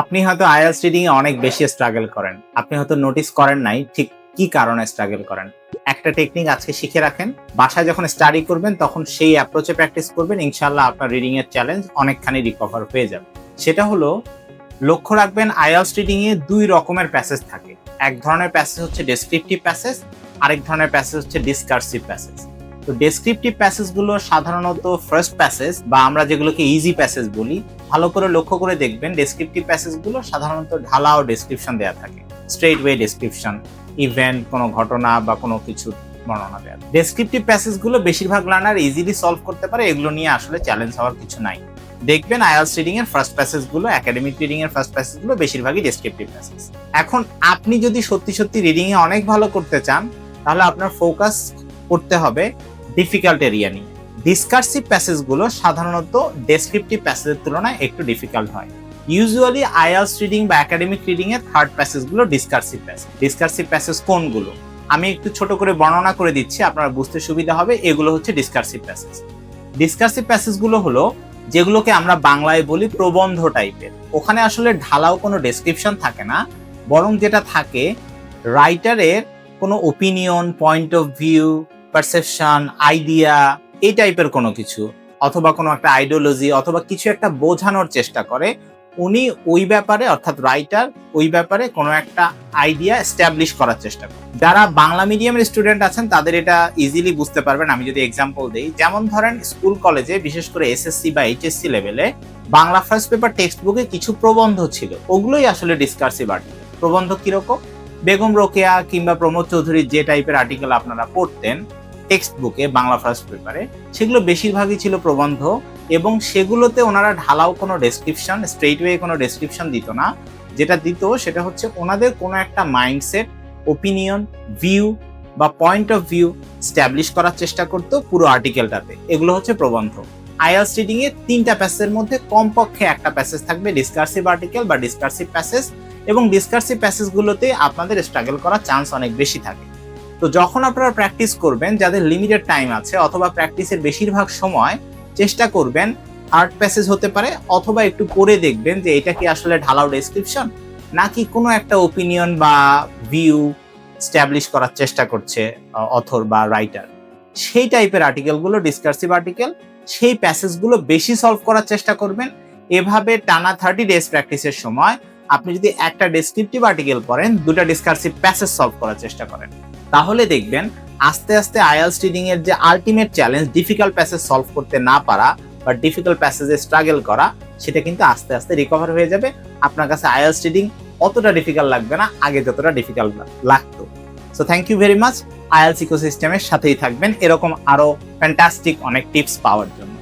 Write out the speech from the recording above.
আপনি হয়তো IELTS reading a অনেক বেশি স্ট্রাগল করেন। আপনি হয়তো নোটিস করেন নাই ঠিক কি কারণে স্ট্রাগল করেন। একটা টেকনিক আজকে শিখে রাখেন, বাসায় যখন স্টাডি করবেন তখন সেই অ্যাপ্রোচে প্র্যাকটিস করবেন ইনশাল্লাহ আপনার রিডিং এর চ্যালেঞ্জ অনেকখানি রিকভার হয়ে যাবে। সেটা হলো, লক্ষ্য রাখবেন আইএলস রিডিং এ দুই রকমের প্যাসেজ থাকে। এক ধরনের প্যাসেজ হচ্ছে ডেসক্রিপটিভ প্যাসেজ আরেক ধরনের প্যাসেজ হচ্ছে ডিসকার্সিভ প্যাসেজ তো ডেসক্রিপটিভ প্যাসেজগুলো সাধারণত ফার্স্ট প্যাসেজ বা আমরা যেগুলোকে ইজি প্যাসেজ বলি ভালো করে লক্ষ্য করে দেখবেন ডেসক্রিপটিভ প্যাসেজগুলো সাধারণত ঢালা ও ডেসক্রিপশন দেওয়া থাকে। স্ট্রেট ওয়ে ডেসক্রিপশন ইভেন্ট কোনো ঘটনা বা কোনো কিছু বর্ণনা দেওয়া ডেসক্রিপটিভ প্যাসেজগুলো বেশিরভাগ লার্নার ইজিলি সলভ করতে পারে, এগুলো নিয়ে আসলে চ্যালেঞ্জ হওয়ার কিছু নাই। দেখবেন আইএলস রিডিং এর ফার্স্ট প্যাসেজগুলো একাডেমিক রিডিং এর ফার্স্ট প্যাসেজগুলো বেশিরভাগই ডেসক্রিপটিভ প্যাসেজ এখন আপনি যদি সত্যি সত্যি রিডিং এ অনেক ভালো করতে চান, তাহলে আপনার ফোকাস করতে হবে ডিফিকাল্ট এরিয়া নিয়ে। ডিসকার্সিভ প্যাসেজগুলো সাধারণত ডেসক্রিপটিভ প্যাসেজের তুলনায় একটু ডিফিকাল্ট হয়। ইউজুয়ালি আইএলস রিডিং বা একাডেমিক রিডিং এর থার্ড প্যাসেজগুলো ডিসকার্সিভ প্যাসেজ ডিসকার্সিভ প্যাসেজ কোনগুলো? আমি একটু ছোট করে বর্ণনা করে দিচ্ছি, আপনারা বুঝতে সুবিধা হবে। এগুলো হচ্ছে ডিসকার্সিভ প্যাসেজ ডিসকার্সিভ প্যাসেজগুলো হলো যেগুলোকে আমরা বাংলায় বলি প্রবন্ধ টাইপের ওখানে আসলে ঢালাও কোনো ডেসক্রিপশন থাকে না, বরং যেটা থাকে রাইটারের কোনো opinion point of view perception idea এই টাইপের কোনো কিছু, অথবা কোনো একটা আইডিওলজি অথবা কিছু একটা বোঝানোর চেষ্টা করে, উনি ওই ব্যাপারে, অর্থাৎ রাইটার ওই ব্যাপারে কোনো একটা আইডিয়া এস্টাবলিশ করার চেষ্টা করে। যারা বাংলা মিডিয়ামের স্টুডেন্ট আছেন, তাদের এটা ইজিলি বুঝতে পারবেন। আমি যদি এক্সাম্পল দিই, যেমন ধরেন স্কুল কলেজে বিশেষ করে এসএসসি বা এইচএসসি লেভেলে বাংলা ফার্স্ট পেপার টেক্সট বুকে কিছু প্রবন্ধ ছিল। ওগুলোই আসলে ডিসকার্সিভ আর্টিকেল প্রবন্ধ কীরকম? বেগম রোকেয়া কিংবা প্রমোদ চৌধুরীর যে টাইপের আর্টিকেল আপনারা পড়তেন টেক্সট বুকে বাংলা ফার্স্ট পেপারে সেগুলো বেশিরভাগই ছিল প্রবন্ধ এবং সেগুলোতে ওনারা ঢালাও কোনো ডেসক্রিপশন স্ট্রেট ওয়ে কোনো ডেসক্রিপশন দিত না। যেটা দিত সেটা হচ্ছে ওনাদের কোনো একটা মাইন্ডসেট ওপিনিয়ন ভিউ বা পয়েন্ট অফ ভিউ স্ট্যাবলিশ করার চেষ্টা করতো পুরো আর্টিকেলটাতে এগুলো হচ্ছে প্রবন্ধ। আইএলস রিডিং তিনটা প্যাসেজের মধ্যে কমপক্ষে একটা প্যাসেজ থাকবে ডিসকার্সিভ আর্টিকেল বা ডিসকার্সিভ প্যাসেজ এবং ডিসকার্সিভ প্যাসেজগুলোতে আপনাদের স্ট্রাগল করার চান্স অনেক বেশি থাকে। তো যখন আপনারা প্র্যাকটিস করবেন, যাদের লিমিটেড টাইম আছে অথবা প্র্যাকটিসের বেশিরভাগ সময়, চেষ্টা করবেন আর্ট প্যাসেজ হতে পারে অথবা একটু পড়ে দেখবেন যে এটা কি আসলে ঢালাও ডেসক্রিপশন নাকি কোনো একটা ওপিনিয়ন বা ভিউ স্ট্যাবলিশ করার চেষ্টা করছে অথর বা রাইটার সেই টাইপের আর্টিকেলগুলো ডিসকার্সিভ আর্টিকেল সেই প্যাসেজগুলো বেশি সলভ করার চেষ্টা করবেন। এভাবে টানা থার্টি ডেজ প্র্যাকটিসের সময় আপনি যদি একটা ডেসক্রিপটিভ আর্টিকেল পড়েন, দুটা ডিসকার্সিভ প্যাসেজ সলভ করার চেষ্টা করেন। তাহলে দেখবেন আস্তে আস্তে আইএলস রিডিং এর যে ultimate challenge difficult passage solve করতে না পারা বা ডিফিকাল্ট প্যাসেজে স্ট্রাগল করা, সেটা কিন্তু আস্তে আস্তে রিকভার হয়ে যাবে। আপনার কাছে আইএলস রিডিং অতটা ডিফিকাল্ট লাগবে না, আগে যতটা ডিফিকাল্ট লাগতো। So thank you very much IELTS ইকোসিস্টেমের সাথেই থাকবেন। এরকম আরও ফ্যান্টাস্টিক অনেক টিপস পাওয়ার জন্য।